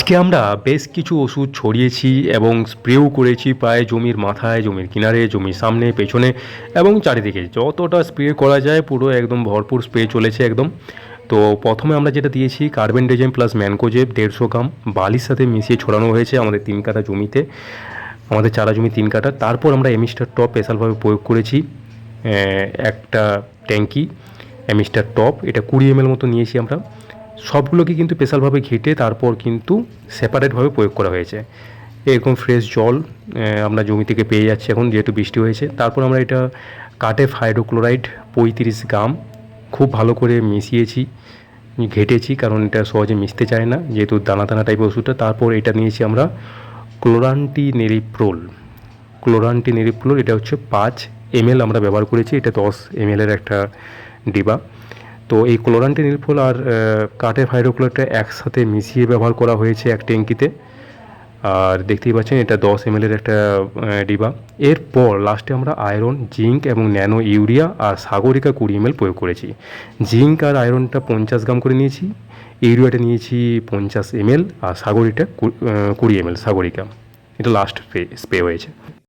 আজকে আমরা বেশ কিছু ওষুধ ছড়িয়েছি এবং স্প্রেও করেছি প্রায় জমির মাথায়, জমির কিনারে, জমির সামনে, পেছনে এবং চারিদিকে। যতটা স্প্রে করা যায় পুরো একদম ভরপুর স্প্রে চলেছে একদম। তো প্রথমে আমরা যেটা দিয়েছি কার্বেন্ডেজেম প্লাস ম্যানকোজেব দেড়শো গ্রাম। বালির সাথে মিশিয়ে ছড়ানো হয়েছে আমাদের তিন কাঠা জমিতে, আমাদের চারা জমি তিন কাঠা। তারপর আমরা এমিস্টার টপ স্পেশালভাবে প্রয়োগ করেছি একটা ট্যাঙ্কি এমিস্টার টপ। এটা কুড়ি এম মতো নিয়েছি আমরা। সবগুলোকে কিন্তু স্পেশালভাবে ঘেটে তারপর কিন্তু সেপারেটভাবে প্রয়োগ করা হয়েছে। এরকম ফ্রেশ জল আমরা জমি থেকে পেয়ে যাচ্ছি এখন যেহেতু বৃষ্টি হয়েছে। তারপর আমরা এটা কাটেফ হাইড্রোক্লোরাইড পঁয়ত্রিশ গ্রাম খুব ভালো করে মিশিয়েছি, ঘেটেছি, কারণ এটা সহজে মিশতে চায় না, যেহেতু দানা দানা টাইপের ওষুধটা। তারপর এটা নিয়েছি আমরা ক্লোরান্টি নেরিপ্রোল ক্লোরান্টি নেরিপ্রোল এটা হচ্ছে পাঁচ এমএল আমরা ব্যবহার করেছি, এটা দশ এমএলের একটা ডিবা। তো এই ক্লোরান্টি নির্ফল আর কাঠের হাইড্রোক্লোরাইডটা একসাথে মিশিয়ে ব্যবহার করা হয়েছে এক ট্যাঙ্কিতে। আর দেখতেই পাচ্ছেন এটা দশ এমএলের একটা ডিবা। এরপর লাস্টে আমরা আয়রন জিঙ্ক এবং ন্যানো ইউরিয়া আর সাগরিকা কুড়ি এমএল প্রয়োগ করেছি। জিঙ্ক আর আয়রনটা পঞ্চাশ গ্রাম করে নিয়েছি। ইউরিয়াটা নিয়েছি পঞ্চাশ এমএল আর সাগরিটা কুড়ি এমএল সাগরিকা। এটা লাস্ট স্প্রে হয়েছে।